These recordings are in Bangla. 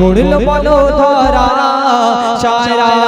গড়ল বলো ধরা সারা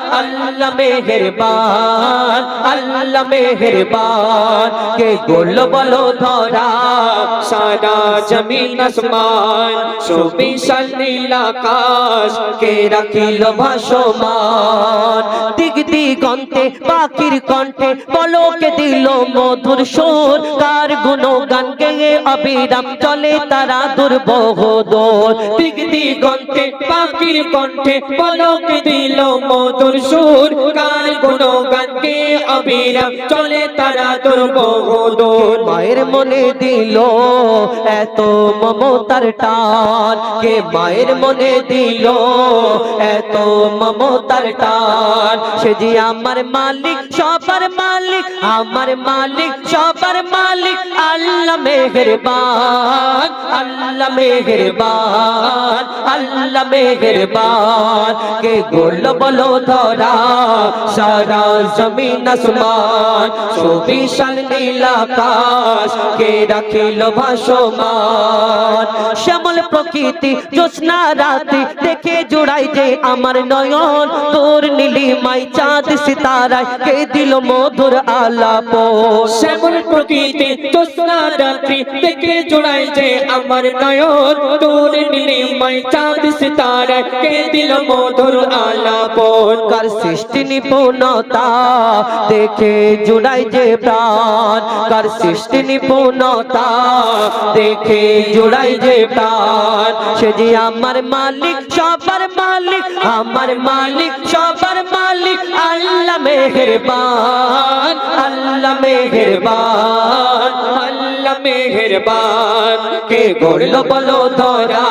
আল্লাহ মেহেরবান আল্লাহ মেহেরবান। কে গোল বলো ধরা সারা জমিন আসমান, সুবিশাল নীল আকাশ। কে রাখিল ভাসমান, দিক দিগন্তে, পাখির কণ্ঠে পলকে দিল মধুর সুর। কার গুণ গান গেয়ে অবিরাম চলে তারা দুর্বহ দোর দিক দিগন্তে, পাখির কণ্ঠে পলক দিল মধুর সুর। কার গুণ গানকে অবিরাম চলে তারা দুর্বহদূর মায়ের মনে দিল এত মমতার টান। কে মায়ের মনে দিল এত মমতার টান। সে যে আমার মালিক, সবার মালিক, আমার মালিক, সবার মালিক, আল্লাহ মেহেরবান, আল্লাহ মেহেরবান, আল্লাহ মেহেরবান। কে গোল বলো ধরা, সারা জমিন আসমান, সুবিশাল নীলাকাশ কে রাখিল ভাসমান প্রকৃতি জ্যোৎস্না রাতে দেখে জোড়াই যে আমার নয়ন। তোর নীলিমাই চাঁদ সিতারায় কে দিল মধুর আলাপ শ্যামল প্রকৃতি জ্যোৎস্না রাতে দেখে জোড়াই যে আমার নয়ন। তোর নীলিমাই চাঁদ সিতারা কে দিল মধুর আলাপন? কার সৃষ্টি নিপুণতা? দেখে জুড়াই যে প্রাণ। কার সৃষ্টি নিপুণতা? দেখে জুড়াই যে প্রাণ। সে যে আমার মালিক, সবার মালিক, আমার মালিক, সবার মালিক, আল্লাহ মেহেরবান আল্লাহ মেহেরবান, আল্লাহ মেহেরবান। কে গড়ল বলো ধরা?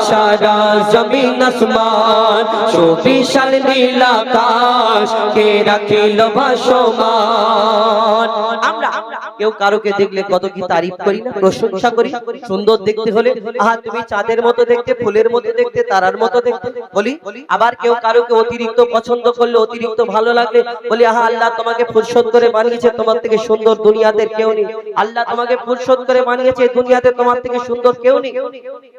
সারা জমিন আসমান। সুবিশাল নীল আকাশ। কে রাখিল ভাসমান? আমরা কেউ কারোকে দেখলে কত কি তারিফ করি না, প্রশংসা করি? সুন্দর দেখতে হলে, আহা, তুমি চাঁদের মতো দেখতে, ফুলের মতো দেখতে, তারার মতো দেখতে, বলি? আবার কেউ কারোকে অতিরিক্ত পছন্দ করলে, অতিরিক্ত ভালো লাগলে, বলি, আহা, আল্লাহ তোমাকে ফুরসত করে বানিয়েছে তোমার থেকে সুন্দর দুনিয়াতে কেউ নেই। আল্লাহ তোমাকে ফুরসত করে বানিয়েছে দুনিয়াতে তোমার থেকে সুন্দর কেউ নেই।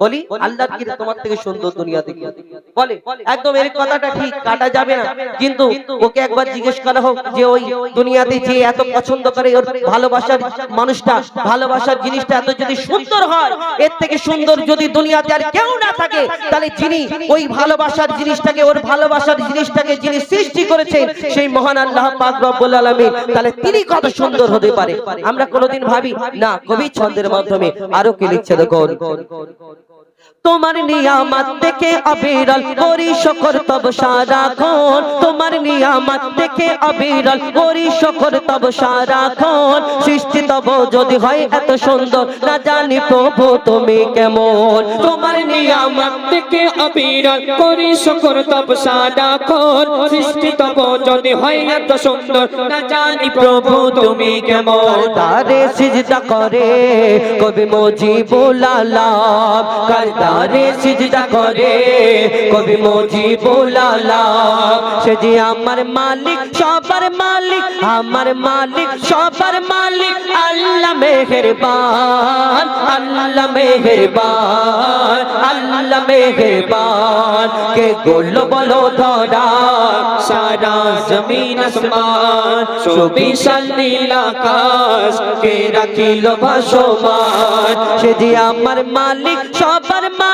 বলি? আল্লাহ কি তোমার থেকে সুন্দর দুনিয়াতে কেউ? বলে, একদম এর কথাটা ঠিক, কাটা যাবে না। কিন্তু ওকে একবার জিজ্ঞেস করা হোক যে ওই দুনিয়াতে যে এত পছন্দ করে, ওর ভালোবাসার মানুষটা, ভালোবাসার জিনিসটা এত যদি সুন্দর হয়, এর থেকে সুন্দর যদি দুনিয়াতে আর কেউ না থাকে, তাহলে যিনি ওই ভালোবাসার জিনিসটাকে, ওর ভালোবাসার জিনিসটাকে যিনি সৃষ্টি করেছেন, সেই মহান আল্লাহ রব্বুল তাহলে তিনি কত সুন্দর হতে পারে? আমরা কোনোদিন ভাবি, না কবি ছন্দের মাধ্যমে আরও কি লিখছে দেখুন। তোমার নিয়ামত দেখে অবিরল করি শকর তব সারাক্ষণ তোমার নিয়ামত দেখে অবিরল করি শকর তব সারাক্ষণ সৃষ্টি তব যদি হয় এত সুন্দর, না জানি প্রভু তুমি কেমন। তোমার নিয়ামত থেকে অবিরল করি শুকর তব সারাক্ষণ সৃষ্টি তব যদি হয় এত সুন্দর, না জানি প্রভু তুমি কেমন। তারে সিজদা করে কবি মজিবুল আলাম কারদারে সিজদা করে। কবি মজিবুল আলাম, সে যে আমার মালিক, সবার মালিক, আমার মালিক, সবার মালিক। আল্লাহ মেহেরবান আল্লাহ মেহেরবান আল্লাহ মেহেরবান। কে গোল বলো ধরা, সারা জমিন আসমান, সুবিশাল নীল আকাশ, কে রাখিল ভাসমান। সে যে আমার মালিক, সবার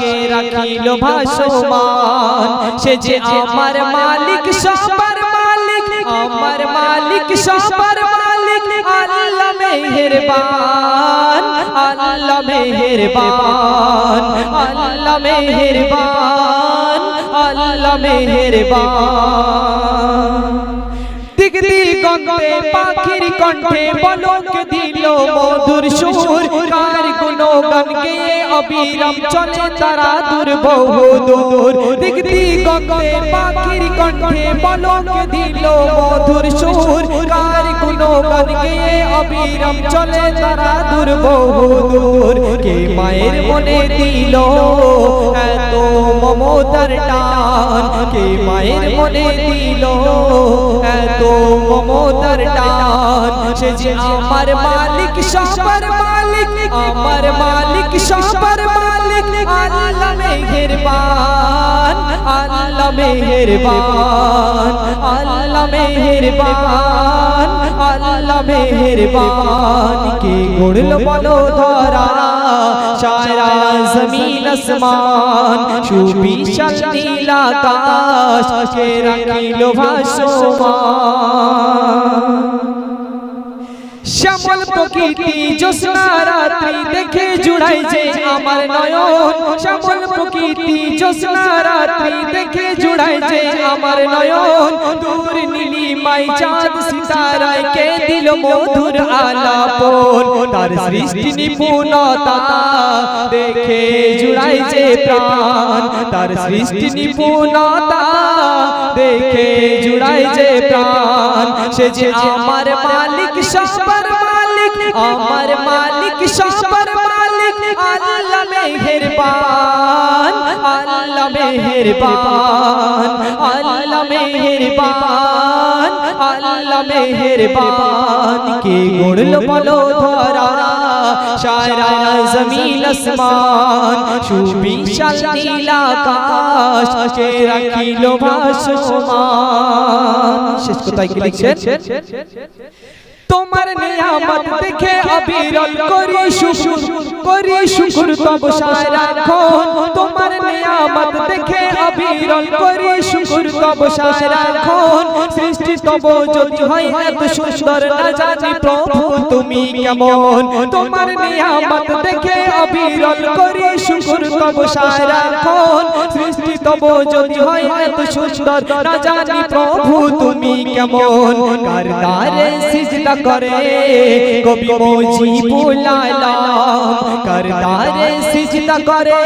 কে রাখিল ভাসমান। সে যে আমার মালিক, সবার মালিক, আমার মালিক, সবার মালিক, আল্লাহ মেহেরবান আল্লাহ মেহেরবান আল্লাহ মেহেরবান আল্লাহ মেহেরবান। দিক দিগন্তে পাখির কণ্ঠে বলক দিল মধুর সুর কার গুণগান গেয়ে অবিরাম চলে তারা দূর বহু দূর দিক দিগন্তে পাখির কণ্ঠে বলক দিল মধুর সুর কার গুণগান গেয়ে অবিরাম চলে তারা দূর বহু দূর কে মায়ের মনে দিল এত মমতার টান কে মায়ের মনে দিল এত মমতার টান, সে যে আমার মালিক, সবার মালিক, আমার মালিক, সবার মালিক, আল্লাহ মেহেরবান আল্লাহ মেহেরবান আল্লাহ মেহেরবান আল্লাহ মেহেরবান। কে গড়ল বলো ধরা সারা জমিন আসমান সুবিশাল নীল আকাশ, কে রাখিল ভাসমান। শ্যামল প্রকৃতি জ্যোৎস্না রাত্রি দেখে জুড়াই যে আমার নয়ন। শ্যামল প্রকৃতি জ্যোৎস্না রাত্রি আমার নয়ন, দূর নীলিমাই চাঁদ সিতারায় কে দিল মধুর আলাপন? তার সৃষ্টি নিপুণতা দেখে জুড়াই যে প্রাণ। তার সৃষ্টি নিপুণতা দেখে জুড়াই যে প্রাণ। সে যে আমার মালিক, সবার মালিক, আমার মালিক, সবার মালিক, আল্লাহ মেহেরবান। মেহেরবান, আল্লাহ মেহেরবান আল্লাহ মেহেরবান। কে গড়ল বলো ধরা, সারা জমিন আসমান সুবিশাল নীল আকাশ কে রাখিল ভাসমান শেষ কোথায় কি লিখছেন? তোমার নিয়ামত দেখে অবিরল করি শুকুর করি শুকুর তব সারাক্ষণ। তোমার নিয়ামত দেখে অবিরল করি শুকুর তব সারাক্ষণ। সৃষ্টি তব যদি হয় এত সুন্দর না জানি প্রভু তুমি কেমন। তোমার নিয়ামত দেখে অবিরল করি শুকুর তব সারাক্ষণ। সৃষ্টি তব যদি হয় এত সুন্দর না জানি প্রভু তুমি কেমন। কার দ্বারে সিজদা করে? কবি মুজিবুল আলাম কার দ্বারে সিজদা করে।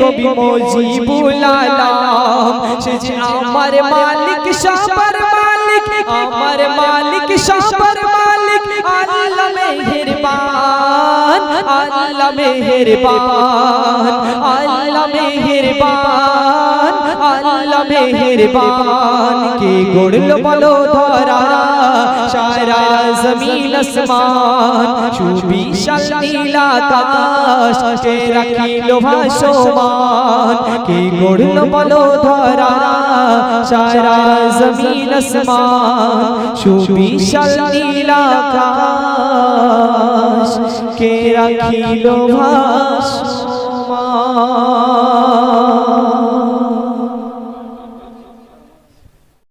কবি মুজিবুল আলাম সে যে আমার মালিক সবার মালিক আমার মালিক সবার মালিক আল্লাহ মেহেরবান আল্লাহ মেহেরবান আল্লাহ মেহেরবান আল্লাহ মেহেরবান কে গড়ল বলো ধরা সারা জমিন আসমান সুবিশাল নীল আকাশ কে রাখিল ভাসমান কে গড়ল বলো ধরা সারা জমিন আসমান সুবিশাল নীল আকাশ কে রাখিল ভাস